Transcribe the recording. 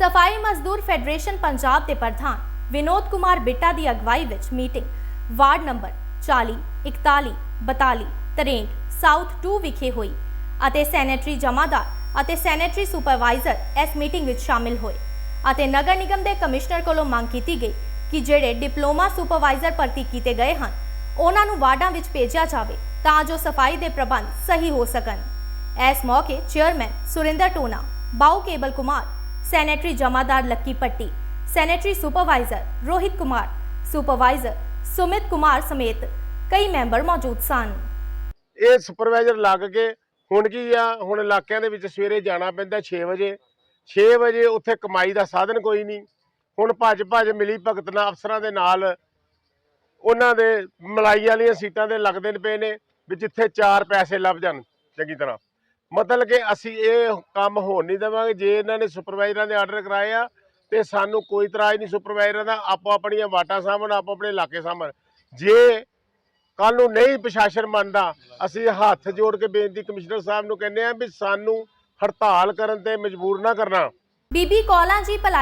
ਸਫ਼ਾਈ ਮਜ਼ਦੂਰ ਫੈਡਰੇਸ਼ਨ ਪੰਜਾਬ ਦੇ ਪ੍ਰਧਾਨ ਵਿਨੋਦ ਕੁਮਾਰ ਬਿੱਟਾ ਦੀ ਅਗਵਾਈ ਵਿੱਚ ਮੀਟਿੰਗ। ਵਾਰਡ ਨੰਬਰ 40 41 42 63 ਸਾਊਥ 2 ਵਿਖੇ ਹੋਈ ਅਤੇ ਸੈਨੇਟਰੀ ਜਮਾਦਾਰ ਅਤੇ ਸੈਨੇਟਰੀ ਸੁਪਰਵਾਈਜ਼ਰ ਇਸ ਮੀਟਿੰਗ ਵਿੱਚ ਸ਼ਾਮਿਲ ਹੋਏ ਅਤੇ ਨਗਰ ਨਿਗਮ ਦੇ ਕਮਿਸ਼ਨਰ ਕੋਲੋਂ ਮੰਗ ਕੀਤੀ ਗਈ ਕਿ ਜਿਹੜੇ ਡਿਪਲੋਮਾ ਸੁਪਰਵਾਈਜ਼ਰ ਭਰਤੀ ਕੀਤੇ ਗਏ ਹਨ, ਉਹਨਾਂ ਨੂੰ ਵਾਰਡਾਂ ਵਿੱਚ ਭੇਜਿਆ ਜਾਵੇ ਤਾਂ ਜੋ ਸਫ਼ਾਈ ਦੇ ਪ੍ਰਬੰਧ ਸਹੀ ਹੋ ਸਕਣ। ਇਸ ਮੌਕੇ ਚੇਅਰਮੈਨ ਸੁਰਿੰਦਰ ਟੋਨਾ ਬਾਉ ਕੇਬਲ ਕੁਮਾਰ ਸੈਨੇਟਰੀ ਜਮਾਦਾਰ ਲੱਕੀ ਪੱਟੀ, sanitary supervisor Rohit Kumar, supervisor Sumit Kumar ਸਮੇਤ ਕਈ ਮੈਂਬਰ ਮੌਜੂਦ ਸਨ। ਇਹ ਸੁਪਰਵਾਈਜ਼ਰ ਲੱਗ ਕੇ ਹੁਣ ਕੀ ਆ, ਹੁਣ ਇਲਾਕਿਆਂ ਦੇ ਵਿੱਚ ਸਵੇਰੇ ਜਾਣਾ ਪੈਂਦਾ 6 ਵਜੇ। 6 ਵਜੇ ਉੱਥੇ ਕਮਾਈ ਦਾ ਸਾਧਨ ਕੋਈ ਨਹੀਂ। ਹੁਣ ਭੱਜ ਭੱਜ ਮਿਲੀ ਭਗਤ ਨਾਲ ਅਫਸਰਾਂ ਦੇ ਨਾਲ। ਉਹਨਾਂ ਦੇ ਮਲਾਈ ਵਾਲੀਆਂ ਸੀਟਾਂ ਦੇ ਲੱਗਦੇ ਨੇ ਪਏ ਨੇ ਵੀ ਜਿੱਥੇ ਚਾਰ ਪੈਸੇ ਲੱਭ ਜਾਣ, ਚੰਗੀ ਤਰ੍ਹਾਂ। ਮਤਲਬ ਕਿ ਅਸੀਂ ਇਹ ਕੰਮ ਹੋਣ ਨਹੀਂ ਦੇਵਾਂਗੇ। ਜੇ ਇਹਨਾਂ ਨੇ ਸੁਪਰਵਾਈਜ਼ਰਾਂ ਦੇ ਆਰਡਰ ਕਰਾਏ ਆ, ਤੇ ਸਾਨੂੰ ਕੋਈ ਇਤਰਾਜ਼ ਨਹੀਂ ਸੁਪਰਵਾਈਜ਼ਰਾਂ ਦਾ। ਆਪੋ ਆਪਣੀਆਂ ਵਾਟਾਂ ਸਾਹਮਣ ਆਪੋ ਆਪਣੇ ਇਲਾਕੇ ਸਾਹਮਣ ਜੇ ਕੱਲ ਨੂੰ ਨਹੀਂ ਪ੍ਰਸ਼ਾਸਨ ਮੰਨਦਾ, ਅਸੀਂ ਹੱਥ ਜੋੜ ਕੇ ਬੇਨਤੀ ਕਮਿਸ਼ਨਰ ਸਾਹਿਬ ਨੂੰ ਕਹਿੰਦੇ ਆ ਵੀ ਸਾਨੂੰ ਹੜਤਾਲ ਕਰਨ ਤੇ ਮਜਬੂਰ ਨਾ ਕਰਨਾ। ਬੀਬੀ ਕੌਲਾਂ ਜੀ, ਭਲਾਈ